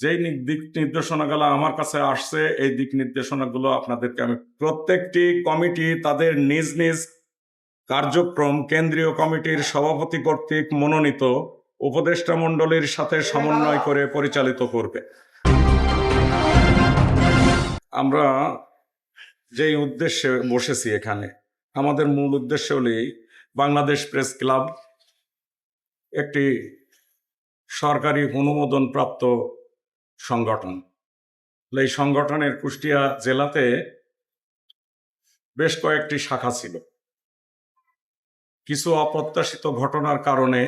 যেই দিক নির্দেশনাগুলো আমার কাছে আসছে, এই দিক নির্দেশনাগুলো আপনাদেরকে আমি প্রত্যেকটি কমিটি তাদের নিজ নিজ কার্যক্রম, কেন্দ্রীয় কমিটির সভাপতি কর্তৃক মনোনীত উপদেষ্টা মণ্ডলীর সাথে সমন্বয় করে পরিচালিত করবে। আমরা যেই উদ্দেশ্যে বসেছি এখানে, আমাদের মূল উদ্দেশ্য হলেই বাংলাদেশ প্রেস ক্লাব, একটি সরকারি অনুমোদন প্রাপ্ত সংগঠন। এই সংগঠনের কুষ্টিয়া জেলাতে বেশ কয়েকটি শাখা ছিল। কিছু অপ্রত্যাশিত ঘটনার কারণে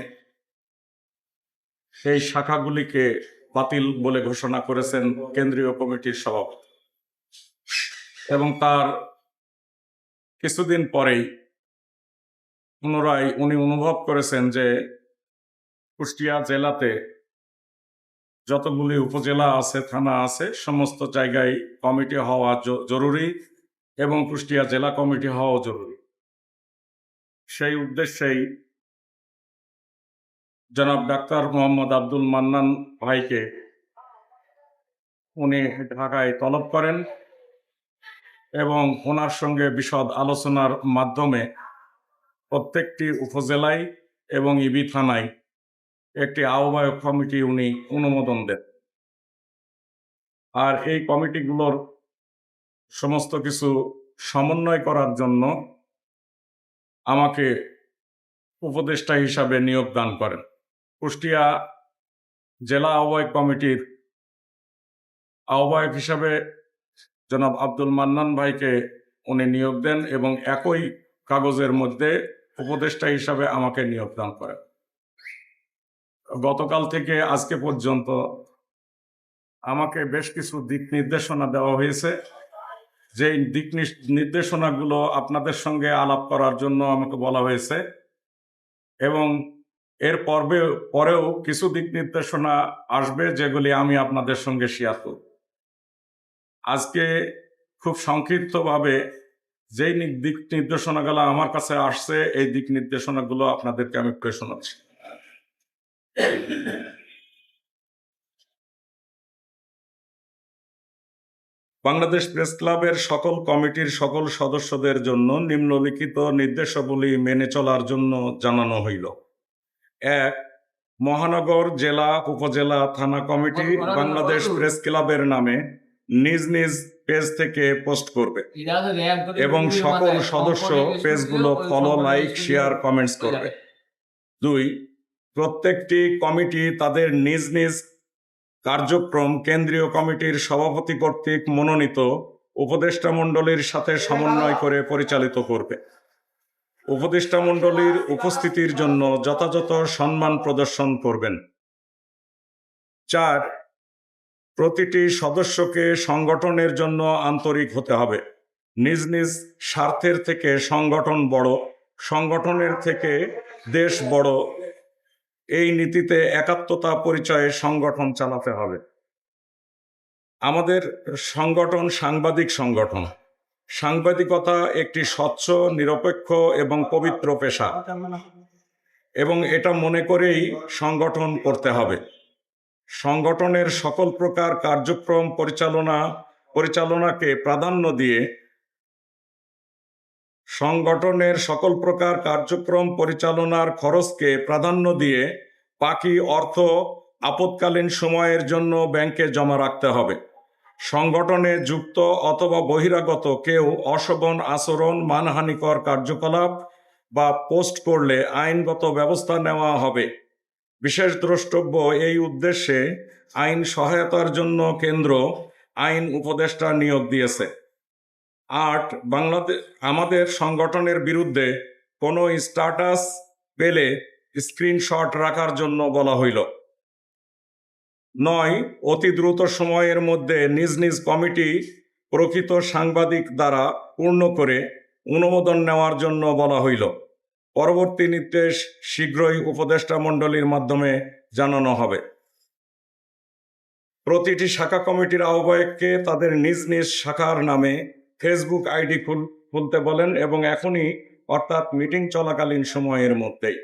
সেই শাখাগুলিকে বাতিল বলে ঘোষণা করেছেন কেন্দ্রীয় কমিটির সভাপতি। এবং তার কিছুদিন পরেই পুনরায় উনি অনুভব করেছেন যে কুষ্টিয়া জেলাতে যতগুলি উপজেলা আছে, থানা আছে, সমস্ত জায়গায় কমিটি হওয়া জরুরি এবং কুষ্টিয়া জেলা কমিটি হওয়া জরুরি। সেই উদ্দেশ্যেই জনাব ডাক্তার মোহাম্মদ আব্দুল মান্নান ভাইকে উনি ঢাকায় তলব করেন এবং ওনার সঙ্গে বিশদ আলোচনার মাধ্যমে প্রত্যেকটি উপজেলায় এবং ইবি থানায় একটি আহ্বায়ক কমিটি উনি অনুমোদন দেন। আর এই কমিটিগুলোর সমস্ত কিছু সমন্বয় করার জন্য আমাকে উপদেষ্টা হিসাবে নিয়োগ দান করেন। কুষ্টিয়া জেলা আহ্বায়ক কমিটির আহ্বায়ক হিসাবে জনাব আব্দুল মান্নান ভাইকে উনি নিয়োগ দেন এবং একই কাগজের মধ্যে উপদেষ্টা হিসাবে আমাকে নিয়োগ দান করেন। গতকাল থেকে আজকে পর্যন্ত আমাকে বেশ কিছু দিক নির্দেশনা দেওয়া হয়েছে। যে দিক নির্দেশনাগুলো আপনাদের সঙ্গে আলাপ করার জন্য আমাকে বলা হয়েছে। এবং এর পর্বে পরেও কিছু দিক নির্দেশনা আসবে যেগুলি আমি আপনাদের সঙ্গে শেয়ার করব। আজকে খুব সংক্ষিপ্তভাবে যেই দিক নির্দেশনাগুলো আমার কাছে আসছে, এই দিক নির্দেশনাগুলো আপনাদেরকে আমি শোনাচ্ছি বাংলাদেশ প্রেস ক্লাবের সকল কমিটির সকল সদস্যদের জন্য নিম্নলিখিত নির্দেশাবলী মেনে চলার জন্য জানানো হইল। এক মহানগর জেলা উপজেলা থানা কমিটি বাংলাদেশ প্রেস ক্লাবের নামে নিজ নিজ পেজ থেকে পোস্ট করবে এবং সকল সদস্য পেজগুলো ফলো লাইক শেয়ার কমেন্টস করবে। দুই প্রত্যেকটি কমিটি তাদের নিজ নিজ কার্যক্রম কেন্দ্রীয় কমিটির সভাপতি কর্তৃক মনোনীত উপদেষ্টা মণ্ডলীর সাথে সমন্বয় করে পরিচালিত করবে। উপদেষ্টা মণ্ডলীর উপস্থিতির জন্য যথাযথ সম্মান প্রদর্শন করবেন। চার, প্রতিটি সদস্যকে সংগঠনের জন্য আন্তরিক হতে হবে। নিজ নিজ স্বার্থের থেকে সংগঠন বড়, সংগঠনের থেকে দেশ বড় এই নীতিতে একাত্মতা পরিচয়ে সংগঠন চালাতে হবে। আমাদের সংগঠন সাংবাদিক সংগঠন। সাংবাদিকতা একটি স্বচ্ছ, নিরপেক্ষ এবং পবিত্র পেশা। এবং এটা মনে করেই সংগঠন করতে হবে। সংগঠনের সকল প্রকার কার্যক্রম পরিচালনা, পরিচালনাকে প্রাধান্য দিয়ে সংগঠনের সকল প্রকার কার্যক্রম পরিচালনার খরচকে প্রাধান্য দিয়ে বাকি অর্থ আপৎকালীন সময়ের জন্য ব্যাংকে জমা রাখতে হবে। সংগঠনে যুক্ত অথবা বহিরাগত কেউ অশোভন আচরণ, মানহানিকর কার্যকলাপ বা পোস্ট করলে আইনগত ব্যবস্থা নেওয়া হবে। বিশেষ দ্রষ্টব্য এই উদ্দেশ্যে আইন সহায়তার জন্য কেন্দ্র আইন উপদেষ্টা নিয়োগ দিয়েছে। আট বাংলাদেশ আমাদের সংগঠনের বিরুদ্ধে কোনো স্ট্যাটাস পেলে স্ক্রিনশট রাখার জন্য বলা হইল। নয়, অতি দ্রুত সময়ের মধ্যে নিজ নিজ কমিটি প্রকৃত সাংবাদিক দ্বারা পূর্ণ করে অনুমোদন নেওয়ার জন্য বলা হইল। পরবর্তী নির্দেশ শীঘ্রই উপদেষ্টা মণ্ডলীর মাধ্যমে জানানো হবে। প্রতিটি শাখা কমিটির আহ্বায়ককে তাদের নিজ নিজ শাখার নামে ফেসবুক আইডি খুল খুলতে বলেন এবং এখনই অর্থাৎ মিটিং চলাকালীন সময়ের মধ্যেই।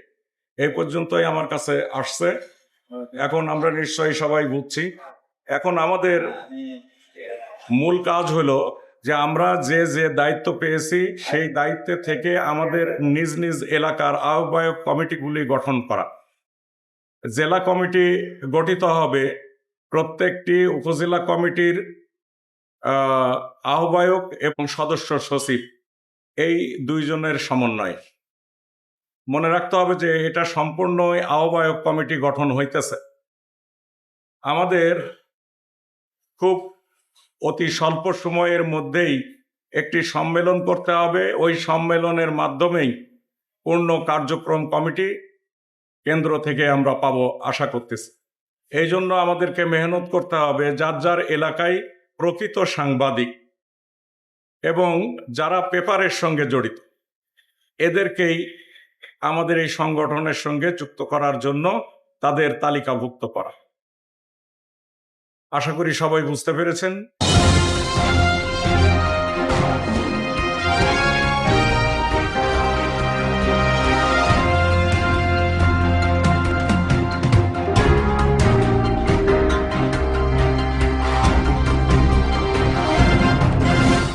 এই পর্যন্তই আমার কাছে আসছে। এখন আমরা নিশ্চয়ই সবাই বুঝছি। এখন আমাদের মূল কাজ হলো যে আমরা যে যে দায়িত্ব পেয়েছি সেই দায়িত্বে থেকে আমাদের নিজ নিজ এলাকার আহ্বায়ক কমিটিগুলি গঠন করা। জেলা কমিটি গঠিত হবে প্রত্যেকটি উপজেলা কমিটির আহ্বায়ক এবং সদস্য সচিব, এই দুইজনের সমন্বয়। মনে রাখতে হবে যে এটা সম্পূর্ণ আহ্বায়ক কমিটি গঠন হইতেছে। আমাদের খুব অতি স্বল্প সময়ের মধ্যেই একটি সম্মেলন করতে হবে। ওই সম্মেলনের মাধ্যমেই পূর্ণ কার্যক্রম কমিটি কেন্দ্র থেকে আমরা পাবো, আশা করতেছি। এই জন্য আমাদেরকে মেহনত করতে হবে। যার যার এলাকায় প্রকৃত সাংবাদিক এবং যারা পেপারের সঙ্গে জড়িত, এদেরকেই আমাদের এই সংগঠনের সঙ্গে যুক্ত করার জন্য তাদের তালিকাভুক্ত করা। আশা করি সবাই বুঝতে পেরেছেন।